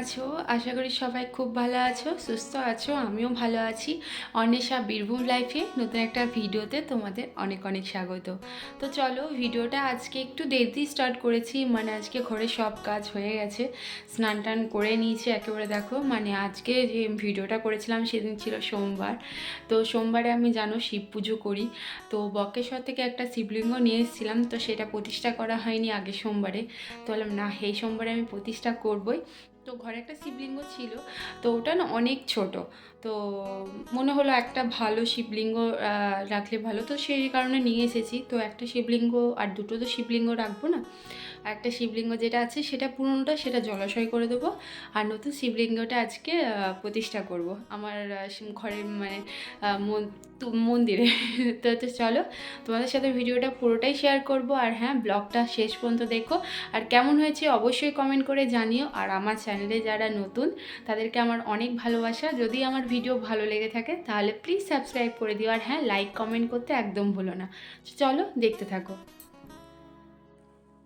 আছো? আশা করি সবাই খুব ভালো আছো, সুস্থ আছো, আমিও ভালো আছি। অন্বেষা বীরভূম লাইফে নতুন একটা ভিডিওতে তোমাদের অনেক অনেক স্বাগত। তো চলো, ভিডিওটা আজকে একটু দেরি স্টার্ট করেছি মানে আজকে ঘরে সব কাজ হয়ে গেছে, স্নান টান করে নিয়েছি একেবারে দেখো। মানে আজকে যে ভিডিওটা করেছিলাম সেদিন ছিল সোমবার। তো সোমবারে আমি জানো শিব পুজো করি। তো বকেশ্বর থেকে একটা শিবলিঙ্গ নিয়ে এসেছিলাম, তো সেটা প্রতিষ্ঠা করা হয়নি আগে সোমবারে। তো বললাম, না, এই সোমবারে আমি প্রতিষ্ঠা করবই। তো ঘরে একটা শিবলিঙ্গ ছিল, তো ওটা না অনেক ছোট। তো মনে হলো একটা ভালো শিবলিঙ্গ রাখলে ভালো। তো সেই কারণে নিয়ে এসেছি। তো একটা শিবলিঙ্গ আর দুটো তো শিবলিঙ্গ রাখব না। একটা শিবলিঙ্গ যেটা আছে সেটা পুরনোটা সেটা জলাশয় করে দেবো। আর নতুন শিবলিঙ্গটা আজকে প্রতিষ্ঠা করব আমার ঘরের মানে মন- মন্দিরে। তো তো চলো তোমাদের সাথে ভিডিওটা পুরোটাই শেয়ার করব। আর হ্যাঁ ব্লগটা শেষ পর্যন্ত দেখো। আর কেমন হয়েছে অবশ্যই কমেন্ট করে জানিও। আর আমার চ্যানেলে যারা নতুন, তাদেরকে আমার অনেক ভালোবাসা। যদি আমার ভিডিও ভালো লেগে থাকে, তাহলে প্লিজ সাবস্ক্রাইব করে দিও। আর হ্যাঁ লাইক কমেন্ট করতে একদম ভুলো না। চলো দেখতে থাকো।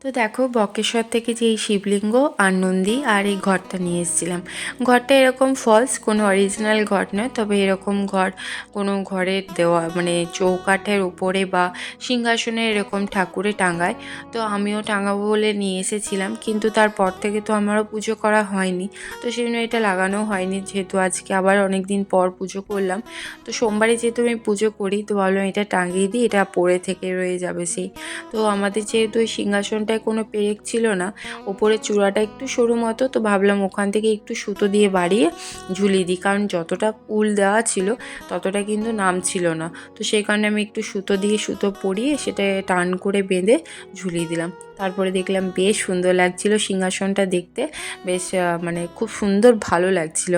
তো দেখো বকেশ্বর থেকে যে এই শিবলিঙ্গ আর নন্দী আর এই ঘরটা নিয়ে এসেছিলাম। ঘরটা এরকম ফলস কোনো অরিজিনাল ঘর নয়, তবে এরকম ঘর, কোনো ঘরের দেওয়া মানে চৌকাঠের উপরে বা সিংহাসনে এরকম ঠাকুরে টাঙায়। তো আমিও টাঙাবো বলে নিয়ে এসেছিলাম, কিন্তু তারপর থেকে তো আমারও পুজো করা হয়নি। তো সেই জন্য এটা লাগানো হয়নি, যেহেতু আজকে আবার অনেক দিন পর পুজো করলাম। তো সোমবারে যেহেতু আমি পুজো করি, তো ভাবলাম এটা টাঙিয়ে দিই, এটা পরে থেকে রয়ে যাবে সেই। তো আমাদের যেহেতু ওই সিংহাসনটায় কোনো পেরেক ছিল না। ওপরে চূড়াটা একটু সরু মতো, তো ভাবলাম ওখান থেকে একটু সুতো দিয়ে বাড়িয়ে ঝুলিয়ে দিই, কারণ যতটা উল দেওয়া ছিল ততটা কিন্তু নাম ছিল না। তো সেই কারণে আমি একটু সুতো দিয়ে সুতো পরিয়ে সেটা টান করে বেঁধে ঝুলিয়ে দিলাম। তারপরে দেখলাম বেশ সুন্দর লাগছিল সিংহাসনটা দেখতে। বেশ মানে খুব সুন্দর ভালো লাগছিল।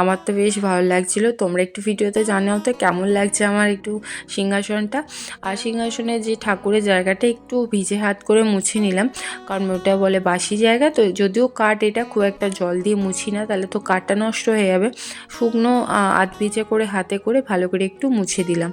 আমার তো বেশ ভালো লাগছিল। তোমরা একটু ভিডিওতে জানাও তো কেমন লাগছে আমার একটু সিংহাসনটা। আর সিংহাসনে যে ঠাকুরের জায়গাটা একটু ভিজে হাত করে মুছে নিলাম। কারণ ওটা বলে বাসি জায়গা, তো যদিও কাঠ এটা খুব একটা জল দিয়ে মুছি না, তাহলে তো কাঠটা নষ্ট হয়ে যাবে। শুকনো আধ ভিজে করে হাতে করে ভালো করে একটু মুছে দিলাম।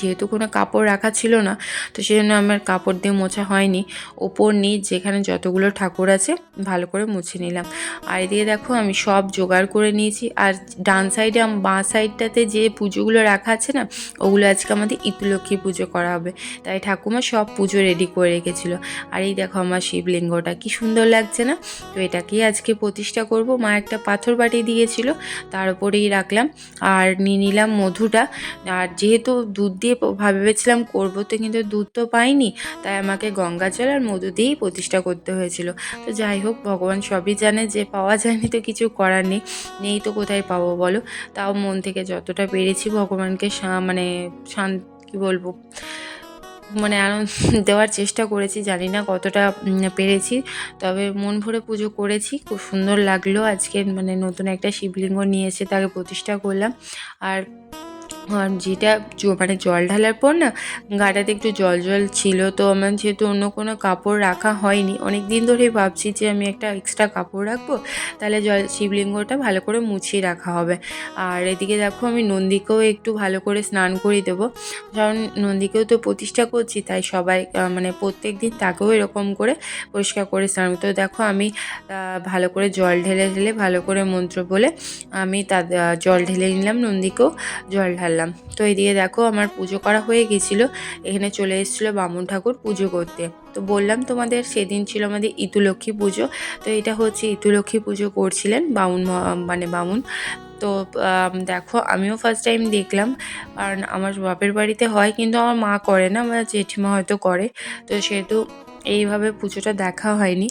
যেহেতু কোনো কাপড় রাখা ছিল না, তো সেই জন্য আমার কাপড় দিয়ে মোছা হয়নি। ওপর, নিচ যেখানে যতগুলো ঠাকুর আছে, ভালো করে মুছে নিলাম। আর এদিকে দেখো, আমি সব জোগাড় করে নিয়েছি। আর ডান সাইডে বাঁ সাইডটাতে যে পুজোগুলো রাখা আছে না, ওগুলো আজকে আমাদের ইতুলক্ষ্মী পুজো করা হবে। তাই ঠাকুমা সব পুজো রেডি করে রেখেছিল। আর এই দেখো আমার শিবলিঙ্গটা, কি সুন্দর লাগছে না? তো এটাকেই আজকে প্রতিষ্ঠা করব। মা একটা পাথর বাটি দিয়েছিল, তার উপরেই রাখলাম। আর নিয়ে নিলাম মধুটা। আর যেহেতু দুধ দিয়ে ভেবেছিলাম করব তো কিন্তু দুধ তো পাইনি, তাই আমাকে গঙ্গা জল আর মধু দিয়েই প্রতিষ্ঠা করতে হয়েছিল। তো যাই হোক, ভগবান সবই জানে যে পাওয়া যায়নি তো কিছু করার নেই নেই তো কোথায় পাবো বলো? তাও মন থেকে যতটা পেরেছি ভগবানকে মানে শান কি বলব? মানে আনন্দ দেওয়ার চেষ্টা করেছি, জানি না কতটা পেরেছি। তবে মন ভরে পুজো করেছি, খুব সুন্দর লাগল। আজকে মানে নতুন একটা শিবলিঙ্গ নিয়ে এসে তাকে প্রতিষ্ঠা করলাম। আর আর যেটা মানে জল ঢালার পর না, গাটাতে একটু জল জল ছিল, তো আমার যেহেতু অন্য কোনো কাপড় রাখা হয়নি অনেক দিন ধরেই ভাবছি যে আমি একটা এক্সট্রা কাপড় রাখব, তাহলে জল শিবলিঙ্গটা ভালো করে মুছিয়ে রাখা হবে। আর এদিকে দেখো আমি নন্দীকেও একটু ভালো করে স্নান করিয়ে দেবো। কারণ নন্দীকেও তো প্রতিষ্ঠা করছি, তাই সবাই মানে প্রত্যেক দিন তাকেও এরকম করে পরিষ্কার করে স্নান তো দেখো আমি ভালো করে জল ঢেলে ঢেলে ভালো করে মন্ত্র বলে আমি তা জল ঢেলে নিলাম নন্দীকেও, জল ঢাললাম তো এদিকে দেখো আমার পুজো করা হয়ে গেছিল। এখানে চলে এসেছিল বামুন ঠাকুর পুজো করতে। তো বললাম তোমাদের সেদিন ছিল আমাদের ইতুলক্ষ্মী পুজো। তো এটা হচ্ছে ইতুলক্ষ্মী পুজো করছিলেন বামুন মানে বামুন। তো দেখো আমিও ফার্স্ট টাইম দেখলাম। কারণ আমার বাপের বাড়িতে হয় কিন্তু আমার মা করে না, আমার জেঠিমা হয়তো করে। তো সেহেতু এইভাবে পুজোটা দেখা হয়নি।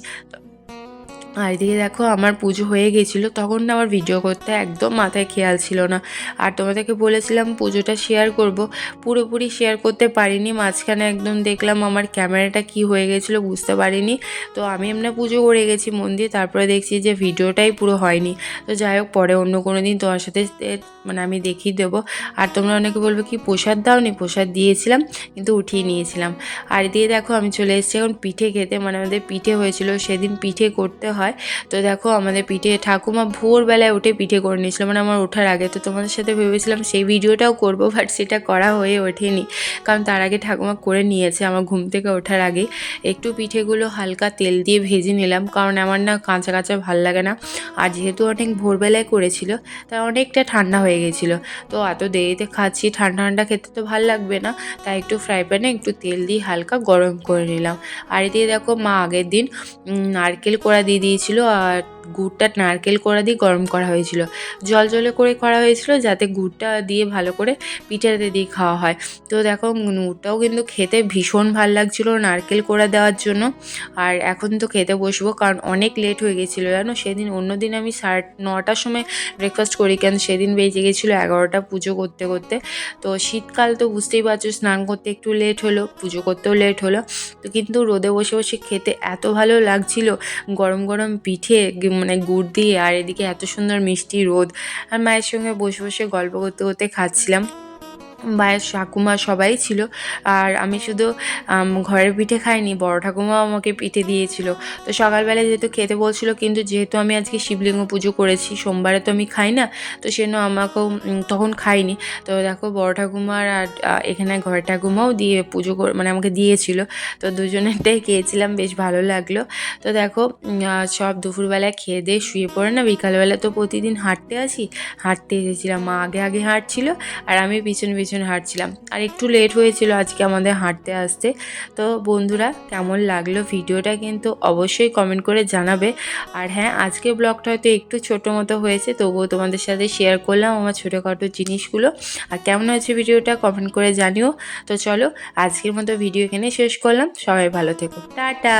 আর এদিকে দেখো, আমার পুজো হয়ে গেছিল, তখন না আমার ভিডিও করতে একদম মাথায় খেয়াল ছিল না। আর তোমাদেরকে বলেছিলাম পুজোটা শেয়ার করব, পুরোপুরি শেয়ার করতে পারিনি, মাঝখানে একদম দেখলাম আমার ক্যামেরাটা কি হয়ে গেছিল বুঝতে পারিনি। তো আমি এমনি পুজো করে গেছি মন দিয়ে, তারপরে দেখছি যে ভিডিওটাই পুরো হয়নি। তো যাই হোক, পরে অন্য কোনো দিন তোমার সাথে মানে আমি দেখিয়ে দেবো। আর তোমরা অনেকে বলবে, কি প্রসাদ দাওনি? প্রসাদ দিয়েছিলাম, কিন্তু উঠিয়ে নিয়েছিলাম। আর দিয়ে দেখো, আমি চলে এসেছি এখন পিঠে খেতে মানে আমাদের পিঠে হয়েছিল, সেদিন পিঠে করতে হয়। হয়। তো দেখো আমাদের পিঠে ঠাকুমা ভোরবেলায় উঠে পিঠে করে নিয়েছিল। মানে আমার ওঠার আগে। তো তোমাদের সাথে ভেবেছিলাম সেই ভিডিওটাও করব বাট সেটা করা হয়ে ওঠেনি। কারণ তার আগে ঠাকুমা করে নিয়েছে আমার ঘুম থেকে ওঠার আগে। একটু পিঠেগুলো হালকা তেল দিয়ে ভেজে নিলাম। কারণ আমার না কাঁচা কাঁচা ভালো লাগে না। আর যেহেতু অনেক ভোরবেলায় করেছিল, তাই অনেকটা ঠান্ডা হয়ে গেছিল। তো এত দেরিতে খাচ্ছি, ঠান্ডা ঠান্ডা খেতে তো ভালো লাগবে না। তাই একটু ফ্রাই প্যানে একটু তেল দিয়ে হালকা গরম করে নিলাম। আর এদিকে দেখো মা আগের দিন নারকেল কোড়া দিয়ে দিয়েছিল আর গুড়টা নারকেল কোড়া দিয়ে গরম করা হয়েছিল। জল জলে করে করা হয়েছিল যাতে গুড়টা দিয়ে ভালো করে পিঠাতে দিয়ে খাওয়া হয়। তো দেখো গুড়টাও কিন্তু খেতে ভীষণ ভালো লাগছিল নারকেল কোড়া দেওয়ার জন্য। আর এখন তো খেতে বসবো কারণ অনেক লেট হয়ে গেছিল জানো? সেদিন অন্য দিন আমি সাড়ে নটার সময় ব্রেকফাস্ট করি কেন সেদিন বেজে গেছিল এগারোটা পুজো করতে করতে। তো শীতকাল তো বুঝতেই পারছ স্নান করতে একটু লেট হলো, পুজো করতেও লেট হলো। তো কিন্তু রোদে বসে বসে খেতে এত ভালো লাগছিল। গরম গরম পিঠে মানে গুড় দিয়ে আর এদিকে এত সুন্দর মিষ্টি রোদ। আর মায়ের সঙ্গে বসে বসে গল্প করতে করতে খাচ্ছিলাম। মায়ের ঠাকুমা সবাই ছিল। আর আমি শুধু ঘরের পিঠে খাইনি, বড় ঠাকুমাও আমাকে পিঠে দিয়েছিল। তো সকালবেলা যেহেতু খেতে বলছিল, কিন্তু যেহেতু আমি আজকে শিবলিঙ্গ পুজো করেছি, সোমবারে তো আমি খাই না, তো সেজন্য আমাকেও তখন খাইনি। তো দেখো, বড় ঠাকুমার আর এখানে ঘরের ঠাকুমাও দিয়ে পুজো মানে আমাকে দিয়েছিল। তো দুজনেরটাই খেয়েছিলাম, বেশ ভালো লাগল। তো দেখো সব দুপুরবেলায় খেয়ে দিয়ে শুয়ে পড়ে না, বিকালবেলা তো প্রতিদিন হাঁটতে আসি। হাঁটতে এসেছিলাম, মা আগে আগে হাঁটছিল, আর আমি পিছন পিছন হাঁটছিলাম। আর একটু লেট হয়েছিল আজকে আমাদের হাঁটতে আসতে। তো বন্ধুরা, কেমন লাগল ভিডিওটা কিন্তু অবশ্যই কমেন্ট করে জানাবে। আর হ্যাঁ আজকে ব্লগটা হয়তো একটু ছোটো মতো হয়েছে, তবুও তোমাদের সাথে শেয়ার করলাম আমার ছোটোখাটো জিনিসগুলো। আর কেমন হয়েছে ভিডিওটা কমেন্ট করে জানিও। তো চলো, আজকের মতো ভিডিও এখানে শেষ করলাম। সবাই ভালো থেকো। টাটা!